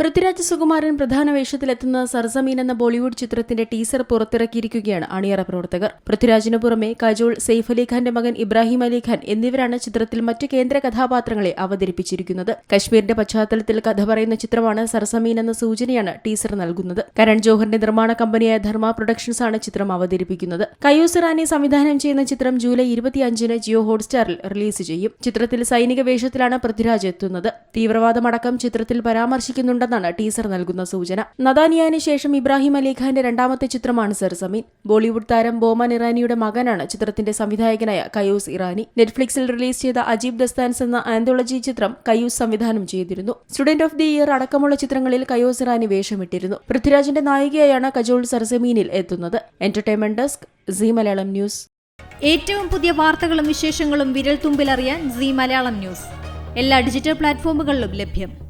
про പൃഥ്വിരാജ് സുകുമാരൻ പ്രധാന വേഷത്തിലെത്തുന്ന സർസമീൻ എന്ന ബോളിവുഡ് ചിത്രത്തിന്റെ ടീസർ പുറത്തിറക്കിയിരിക്കുകയാണ് അണിയറ പ്രവർത്തകർ. പൃഥ്വിരാജിനു പുറമെ കജോൾ സെയ്ഫ് അലി ഖാന്റെ മകൻ ഇബ്രാഹിം അലി ഖാൻ എന്നിവരാണ് ചിത്രത്തിൽ മറ്റു കേന്ദ്ര കഥാപാത്രങ്ങളെ അവതരിപ്പിച്ചിരിക്കുന്നത്. കശ്മീരിന്റെ പശ്ചാത്തലത്തിൽ കഥ പറയുന്ന ചിത്രമാണ് സർസമീൻ എന്ന സൂചനയാണ് ടീസർ നൽകുന്നത്. കരൺ ജോഹറിന്റെ നിർമ്മാണ കമ്പനിയായ ധർമ്മ പ്രൊഡക്ഷൻസ് ആണ് ചിത്രം അവതരിപ്പിക്കുന്നത്. കയൂസ് സംവിധാനം ചെയ്യുന്ന ചിത്രം ജൂലൈ ഇരുപത്തിയഞ്ചിന് ജിയോ ഹോട്ട്സ്റ്റാറിൽ റിലീസ് ചെയ്യും. ചിത്രത്തിൽ സൈനിക വേഷത്തിലാണ് പൃഥ്വിരാജ് എത്തുന്നത്. തീവ്രവാദമടക്കം ചിത്രത്തിൽ പരാമർശിക്കുന്നുണ്ടെന്നാണ് ടീസർ നൽകുന്ന സൂചന. നദാനിയാന് ശേഷം ഇബ്രാഹിം അലിഖാന്റെ രണ്ടാമത്തെ ചിത്രമാണ് സർസമീൻ ബോളിവുഡ് താരം ബോമൻ ഇറാനിയുടെ മകനാണ് ചിത്രത്തിന്റെ സംവിധായകനായ കയൂസ് ഇറാനി. നെറ്റ്ഫ്ലിക്സിൽ റിലീസ് ചെയ്ത അജീബ് ദസ്താൻസ് എന്ന ആന്തോളജി ചിത്രം കയൂസ് സംവിധാനം ചെയ്തിരുന്നു. സ്റ്റുഡന്റ് ഓഫ് ദി ഇയർ അടക്കമുള്ള ചിത്രങ്ങളിൽ കയോസ് ഇറാനി വേഷമിട്ടിരുന്നു. പൃഥ്വിരാജിന്റെ നായികയായാണ് കജോൾ സർസമീനിൽ എത്തുന്നത്. Entertainment desk Zee Malayalam news. ഏറ്റവും പുതിയ വാർത്തകളും വിശേഷങ്ങളും വിരൽ തുമ്പിലറിയാൻ സി മലയാളം ന്യൂസ്. എല്ലാ ഡിജിറ്റൽ പ്ലാറ്റ്ഫോമുകളിലും ലഭ്യം.